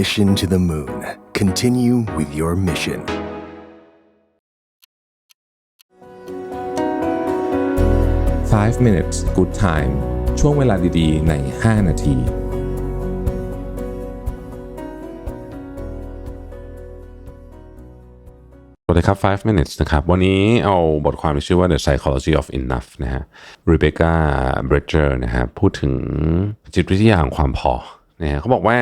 Mission to the Moon. Continue with your mission. 5 minutes good time ช่วงเวลาดีๆ ใน 5 นาที สวัสดีครับ 5 minutes นะครับ วันนี้เอาบทความที่ชื่อว่า The Psychology of Enough นะฮะ Rebecca Bridger นะฮะ พูดถึงจิตวิทยาของความพอนะฮะเขาบอกว่า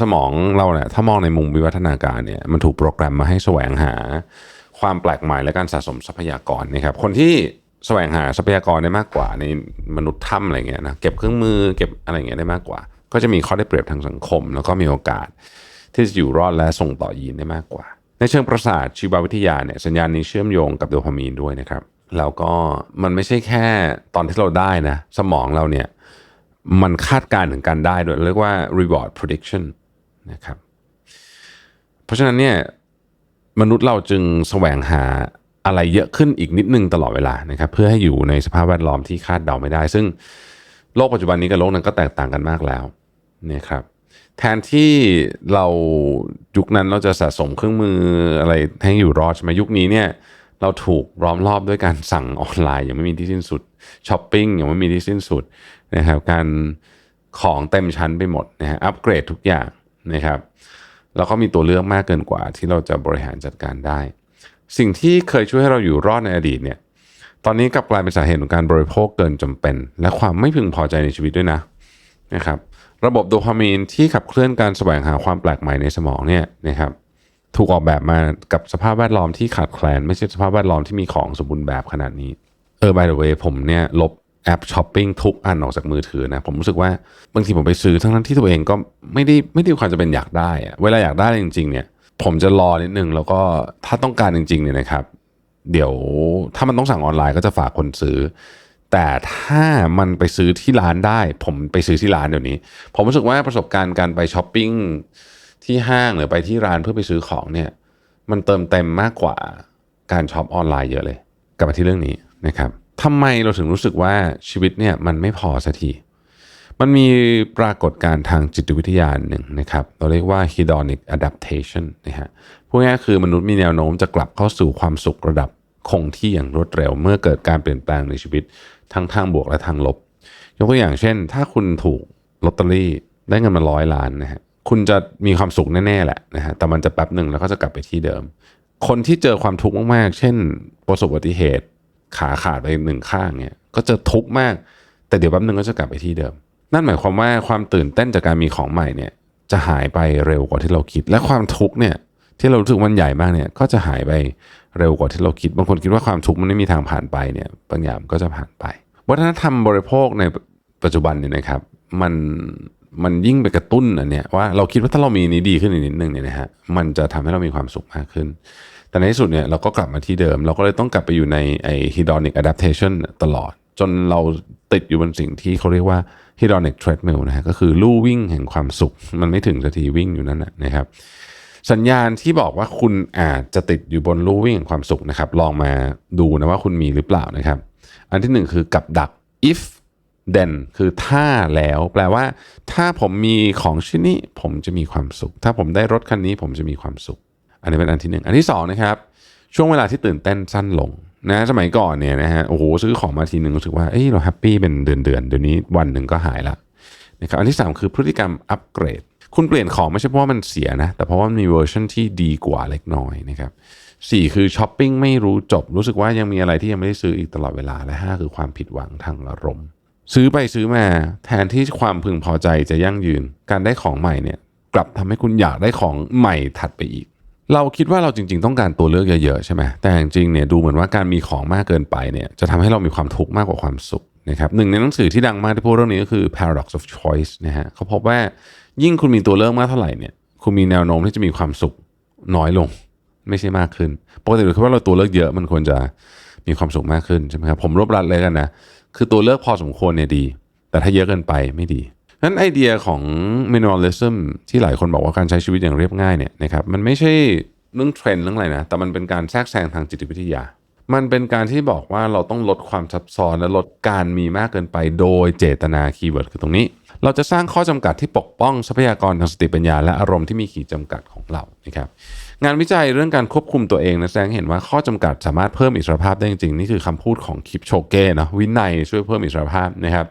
สมองเราเนี่ยถ้ามองในมุมวิวัฒนาการเนี่ยมันถูกโปรแกรมมาให้แสวงหาความแปลกใหม่และการสะสมทรัพยากรนะครับคนที่แสวงหาทรัพยากรได้มากกว่าในมนุษย์ถ้ำอะไรเงี้ยนะเก็บเครื่องมือเก็บอะไรเงี้ยได้มากกว่า ก็จะมีข้อได้เปรียบทางสังคม แล้วก็มีโอกาสที่จะอยู่รอดและส่งต่อยีนได้มากกว่า ในเชิงประสาทชีววิทยาเนี่ยสัญญาณนี้เชื่อมโยงกับโดพามีนด้วยนะครับแล้วก็มันไม่ใช่แค่ตอนที่เราได้นะสมองเราเนี่ย มันคาดการณ์ถึงการได้ด้วยเรียกว่า reward prediction นะครับเพราะฉะนั้นเนี่ยมนุษย์เราจึงแสวงหาอะไรเยอะขึ้นอีกนิดนึงตลอดเวลานะครับเพื่อให้อยู่ในสภาพแวดล้อมที่คาดเดาไม่ได้ ซึ่งโลกปัจจุบันนี้กับโลกนั้นก็แตกต่างกันมากแล้วนะครับแทนที่เรายุคนั้นเราจะสะสมเครื่องมืออะไรให้อยู่รอดใช่ไหมยุคนี้เนี่ย เราถูกล้อมรอบด้วยการสั่งออนไลน์อย่างไม่มีที่สิ้นสุดช้อปปิ้งอย่างไม่มีที่สิ้นสุดนะครับการของเต็มชั้นไปหมดนะฮะอัปเกรดทุกอย่างนะครับแล้วก็มีตัวเลือกมากเกินกว่าที่เราจะบริหารจัดการได้ สิ่งที่เคยช่วยให้เราอยู่รอดในอดีตเนี่ยตอนนี้กลับกลายเป็นสาเหตุของการบริโภคเกินจำเป็น และความไม่พึงพอใจในชีวิตด้วยนะนะครับระบบโดพามีนที่ขับเคลื่อนการแสวงหาความแปลกใหม่ในสมองเนี่ยนะครับ ถูกออกแบบมากับสภาพแวดล้อมที่ขาดแคลน ไม่ใช่สภาพแวดล้อมที่มีของสมบูรณ์แบบขนาดนี้เออ by the way ผมเนี่ยลบแอปช้อปปิ้งทุกอันออกจากมือถือนะผมรู้สึกว่าบางทีผมไปซื้อทั้งนั้นที่ตัวเองก็ไม่ได้ไม่ได้ความจะเป็นอยากได้อะเวลาอยากได้จริง ๆ เนี่ย ผมจะรอนิดนึงแล้วก็ถ้าต้องการจริง ๆ เนี่ยนะครับ เดี๋ยวถ้ามันต้องสั่งออนไลน์ก็จะฝากคนซื้อ แต่ถ้ามันไปซื้อที่ร้านได้ ผมไปซื้อที่ร้านเดี๋ยวนี้ ผมรู้สึกว่าประสบการณ์การไปช้อปปิ้ง ที่ห้างหรือไปที่ร้านเพื่อไปซื้อของเนี่ยมันเติมเต็มมากกว่าการช็อปออนไลน์เยอะเลย กลับมาที่เรื่องนี้นะครับทำไมเราถึงรู้สึกว่าชีวิตเนี่ยมันไม่พอสักทีมันมีปรากฏการณ์ทางจิตวิทยาหนึ่งนะครับ เราเรียกว่า hedonic adaptation นะฮะพูดง่ายคือมนุษย์มีแนวโน้มจะกลับเข้าสู่ความสุขระดับคงที่อย่างรวดเร็ว เมื่อเกิดการเปลี่ยนแปลงในชีวิตทั้งทางบวกและทางลบ ยกตัวอย่างเช่น ถ้าคุณถูกลอตเตอรี่ได้เงินมาร้อยล้านนะฮะ คุณจะมีความสุขแน่ๆแหละนะฮะแต่มันจะแป๊บหนึ่งแล้วก็จะกลับไปที่เดิม คนที่เจอความทุกข์มากๆ เช่น ประสบอุบัติเหตุขาขาดไปหนึ่งข้างเนี่ยก็จะทุกข์มาก แต่เดี๋ยวแป๊บหนึ่งก็จะกลับไปที่เดิม นั่นหมายความว่าความตื่นเต้นจากการมีของใหม่เนี่ยจะหายไปเร็วกว่าที่เราคิด และความทุกข์เนี่ยที่เรารู้สึกมันใหญ่มากเนี่ยก็จะหายไปเร็วกว่าที่เราคิด บางคนคิดว่าความทุกข์มันไม่มีทางผ่านไปเนี่ยบางอย่างก็จะผ่านไป วัฒนธรรมบริโภคในปัจจุบันเนี่ยนะครับ มัน มันยิ่งไปกระตุ้นอันเนี้ยว่าเราคิดว่าถ้าเรามีนี้ดีขึ้นอีกนิดนึงเนี่ยนะฮะมันจะทำให้เรามีความสุขมากขึ้น แต่ในที่สุดเนี่ยเราก็กลับมาที่เดิม เราก็เลยต้องกลับไปอยู่ในไอ้ hedonic adaptation ตลอด จนเราติดอยู่บนสิ่งที่เขาเรียกว่า hedonic treadmill นะฮะก็คือลู่วิ่งแห่งความสุข มันไม่ถึงสักทีวิ่งอยู่นั่นนะนะครับ สัญญาณที่บอกว่าคุณอาจจะติดอยู่บนลู่วิ่งแห่งความสุขนะครับ ลองมาดูนะว่าคุณมีหรือเปล่านะครับ อันที่หนึ่งคือกับดัก if then คือถ้าแล้ว แปลว่า ถ้าผมมีของชิ้นนี้ผมจะมีความสุข ถ้าผมได้รถคันนี้ผมจะมีความสุข อันนี้เป็นอันที่หนึ่งอันที่สองนะครับ ช่วงเวลาที่ตื่นเต้นสั้นลงนะสมัยก่อนเนี่ยนะฮะโอ้โหซื้อของมาทีหนึ่งรู้สึกว่าเอ้ยเราแฮปปี้เป็นเดือนเดือนเดี๋ยวนี้วันหนึ่งก็หายละนะครับอันที่สามคือพฤติกรรมอัปเกรด คุณเปลี่ยนของไม่ใช่เพราะว่ามันเสียนะแต่เพราะว่ามันมีเวอร์ชันที่ดีกว่าเล็กน้อยนะครับสี่คือช้อปปิ้งไม่รู้จบ รู้สึกว่ายังมีอะไรที่ยังไม่ได้ซื้ออีกตลอดเวลาและห้าคือความผิดหวังทางอารมณ์ ซื้อไปซื้อมาแทนที่ความพึงพอใจจะยั่งยืน การได้ของใหม่เนี่ยกลับทำให้คุณอยากได้ของใหม่ถัดไปอีก เราคิดว่าเราจริง ๆ ต้องการตัวเลือกเยอะๆใช่ไหมแต่จริงๆเนี่ยดูเหมือนว่าการมีของมากเกินไปเนี่ยจะทำให้เรามีความทุกข์มากกว่าความสุขนะครับหนึ่งในหนังสือที่ดังมากที่พูดเรื่องนี้ก็คือ paradox of choice นะฮะเขาพบว่ายิ่งคุณมีตัวเลือกมากเท่าไหร่เนี่ยคุณมีแนวโน้มที่จะมีความสุขน้อยลง ไม่ใช่มากขึ้นปกติเราคิดว่าเราตัวเลือกเยอะมันควรจะมีความสุขมากขึ้นใช่ไหมครับผมรวบรัดเลยกันนะ คือตัวเลือกพอสมควรเนี่ยดี แต่ถ้าเยอะเกินไปไม่ดีนั้นไอเดียของ minimalism ที่หลายคนบอกว่าการใช้ชีวิตอย่างเรียบง่ายเนี่ยนะครับมันไม่ใช่เรื่องเทรนด์เรื่องอะไรนะ แต่มันเป็นการแทรกแซงทางจิตวิทยา มันเป็นการที่บอกว่าเราต้องลดความซับซ้อนและลดการมีมากเกินไปโดยเจตนาคีย์เวิร์ดคือตรงนี้ เราจะสร้างข้อจำกัดที่ปกป้องทรัพยากรทางสติปัญญา และอารมณ์ที่มีขีดจำกัดของเรานะครับ งานวิจัยเรื่องการควบคุมตัวเองนะแสดงเห็นว่าข้อจำกัดสามารถเพิ่มอิสรภาพได้จริงๆ นี่คือคำพูดของคิปโชเก้เนาะวินัยช่วยเพิ่มอิสรภาพนะครับ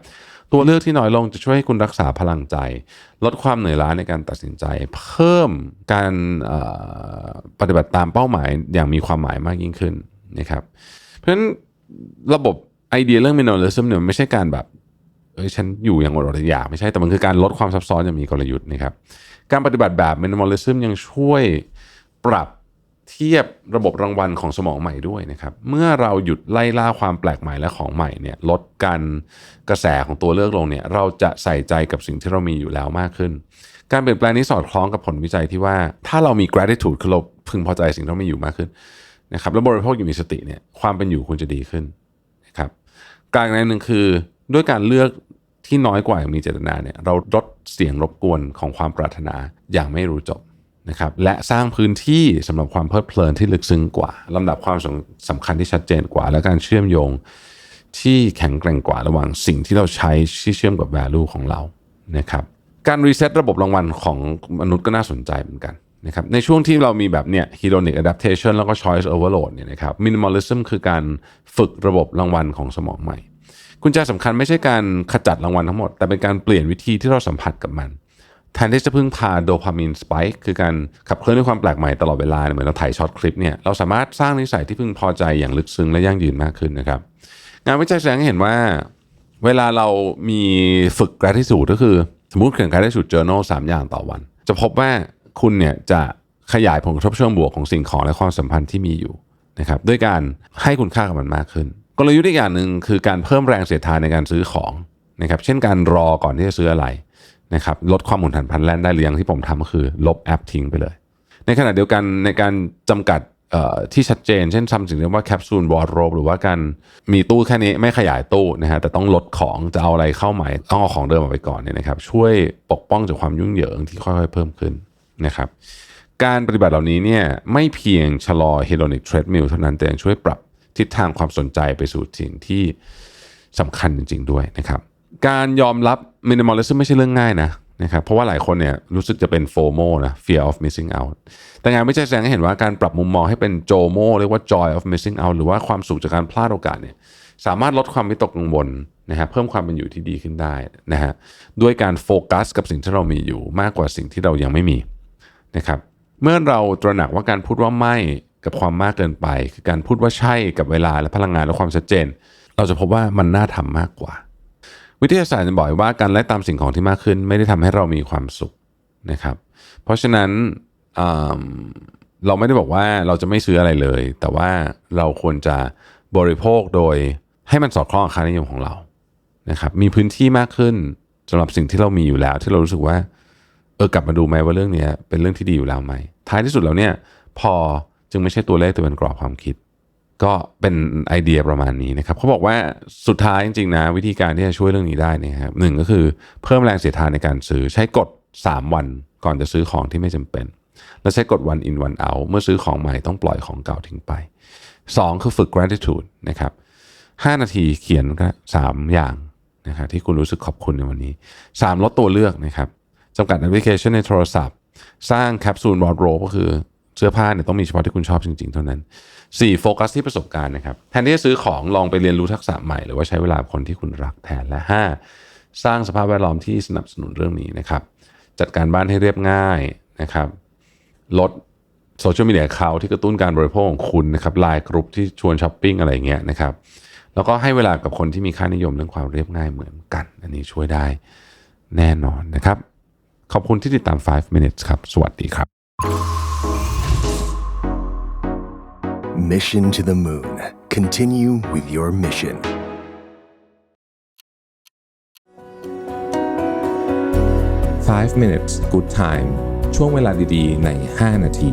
ตัวเลือกที่น้อยลงจะช่วยให้คุณรักษาพลังใจ ลดความเหนื่อยล้าในการตัดสินใจ เพิ่มการปฏิบัติตามเป้าหมายอย่างมีความหมายมากยิ่งขึ้นนะครับเพราะฉะนั้นระบบไอเดียเรื่อง minimalism เนี่ยไม่ใช่การแบบเอ้ยฉันอยู่อย่างอดอดอยากไม่ใช่แต่มันคือการลดความซับซ้อนอย่างมีกลยุทธ์นะครับการปฏิบัติแบบ minimalism ยังช่วย ปรับเทียบระบบรางวัลของสมองใหม่ด้วยนะครับ เมื่อเราหยุดไล่ล่าความแปลกใหม่และของใหม่เนี่ยลดการกระแสของตัวเลือกลงเนี่ยเราจะใส่ใจกับสิ่งที่เรามีอยู่แล้วมากขึ้น การเปลี่ยนแปลงนี้สอดคล้องกับผลวิจัยที่ว่า ถ้าเรามี gratitude คือเราพึงพอใจสิ่งที่เรามีอยู่มากขึ้นนะครับแล้วบริโภคอย่างมีสติเนี่ยความเป็นอยู่คุณจะดีขึ้นนะครับการในหนึ่งคือด้วยการเลือกที่น้อยกว่าอย่างมีเจตนาเนี่ยเราลดเสียงรบกวนของความปรารถนาอย่างไม่รู้จบ นะครับและสร้างพื้นที่สำหรับความเพลิดเพลินที่ลึกซึ้งกว่าลำดับความสำสำคัญที่ชัดเจนกว่า และการเชื่อมโยงที่แข็งแกร่งกว่าระหว่างสิ่งที่เราใช้ที่เชื่อมกับ value ของเรานะครับการรีเซ็ตระบบรางวัลของมนุษย์ก็น่าสนใจเหมือนกันนะครับในช่วงที่เรามีแบบเนี่ย hedonic adaptation แล้วก็ choice overload เนี่ยนะครับ minimalism คือการฝึกระบบรางวัลของสมองใหม่ กุญแจสำคัญไม่ใช่การขจัดรางวัลทั้งหมด แต่เป็นการเปลี่ยนวิธีที่เราสัมผัสกับมัน แทนที่จะพึ่งพาโดพามีนสปายคือการขับเคลื่อนด้วยความแปลกใหม่ตลอดเวลาเหมือนเราถ่ายช็อตคลิปเนี่ยเราสามารถสร้างนิสัยที่พึงพอใจอย่างลึกซึ้งและยั่งยืนมากขึ้นนะครับงานวิจัยแสดงให้เห็นว่า เวลาเรามีฝึก gratitude ก็คือ สมมติเขียน gratitude journal สามอย่างต่อวัน จะพบว่าคุณเนี่ยจะขยายผลกระทบเชิงบวกของสิ่งของและความสัมพันธ์ที่มีอยู่นะครับด้วยการให้คุณค่ากับมันมากขึ้น กลยุทธ์อีกอย่างหนึ่งคือการเพิ่มแรงเสียดทานในการซื้อของนะครับเช่นการรอก่อนที่จะซื้ออะไร นะครับลดความหมุนผันพันแล่นได้หรือยังที่ผมทำก็คือ ลบแอปทิ้งไปเลย ในขณะเดียวกันในการจำกัดที่ชัดเจน เช่นทำสิ่งเรียกว่าแคปซูลวอร์โรบหรือว่าการมีตู้แค่นี้ไม่ขยายตู้นะฮะแต่ต้องลดของจะเอาอะไรเข้าใหม่ต้องเอาของเดิมออกไปก่อนเนี่ยนะครับช่วยปกป้องจากความยุ่งเหยิงที่ค่อยๆเพิ่มขึ้นนะครับการปฏิบัติเหล่านี้เนี่ยไม่เพียงชะลอ hedonic treadmill เท่านั้นแต่ยังช่วยปรับทิศทางความสนใจไปสู่สิ่งที่สำคัญจริง ๆ ด้วยนะครับ การยอมรับ minimalism ไม่ใช่เรื่องง่ายนะนะครับเพราะว่าหลายคนเนี่ยรู้สึกจะเป็น FOMO นะ fear of missing out แต่งานวิจัยแสดงให้เห็นว่าการปรับมุมมองให้เป็น JOMO เรียกว่า joy of missing out หรือว่าความสุขจากการพลาดโอกาสเนี่ยสามารถลดความวิตกกังวลนะฮะเพิ่มความเป็นอยู่ที่ดีขึ้นได้นะฮะด้วยการโฟกัสกับสิ่งที่เรามีอยู่มากกว่าสิ่งที่เรายังไม่มีนะครับเมื่อเราตระหนักว่าการพูดว่าไม่กับความมากเกินไป คือการพูดว่าใช่กับเวลาและพลังงานและความชัดเจน เราจะพบว่ามันน่าทำมากกว่า วิทยาศาสตร์จะบอกว่าการไล่ตามสิ่งของที่มากขึ้น ไม่ได้ทำให้เรามีความสุขนะครับ เพราะฉะนั้นเราไม่ได้บอกว่าเราจะไม่ซื้ออะไรเลย แต่ว่าเราควรจะบริโภคโดยให้มันสอดคล้องกับค่านิยมของเรานะครับ มีพื้นที่มากขึ้นสำหรับสิ่งที่เรามีอยู่แล้ว ที่เรารู้สึกว่าเออกลับมาดูไหมว่าเรื่องนี้เป็นเรื่องที่ดีอยู่แล้วไหมท้ายที่สุดแล้วเนี่ยพอจึงไม่ใช่ตัวเลขแต่เป็นกรอบความคิด ก็เป็นไอเดียประมาณนี้นะครับเขาบอกว่าสุดท้ายจริงๆนะวิธีการที่จะช่วยเรื่องนี้ได้เนยครับหนึ่งก็คือเพิ่มแรงเสียดทานในการซื้อใช้กฎ3วันก่อนจะซื้อของที่ไม่จำเป็น และใช้กฎ one in one out เมื่อซื้อของใหม่ต้องปล่อยของเก่าทิ้งไป 2 คือฝึก gratitude นะครับ5นาทีเขียนก็3อย่างนะครับที่คุณรู้สึกขอบคุณในวันนี้ 3 ลดตัวเลือกนะครับจำกัดแอปพลิเคชันในโทรศัพท์ สร้างแคปซูลวอร์ดโรก็คือ เสื้อผ้าเนี่ยต้องมีเฉพาะที่คุณชอบจริง ๆ เท่านั้น 4. โฟกัสที่ประสบการณ์นะครับแทนที่จะซื้อของลองไปเรียนรู้ทักษะใหม่ หรือว่าใช้เวลาคนที่คุณรักแทนและ 5. สร้างสภาพแวดล้อมที่สนับสนุนเรื่องนี้นะครับ จัดการบ้านให้เรียบง่ายนะครับลดโซเชียลมีเดียเขาที่กระตุ้นการบริโภคของคุณนะครับไลน์กรุ๊ปที่ชวนช้อปปิ้งอะไรเงี้ยนะครับแล้วก็ให้เวลากับคนที่มีค่านิยมเรื่องความเรียบง่ายเหมือนกัน อันนี้ช่วยได้แน่นอนนะครับ ขอบคุณที่ติดตาม 5 minutes ครับ สวัสดีครับ Mission to the Moon. Continue with your mission. Five minutes good time ช่วงเวลาดีๆ ใน 5 นาที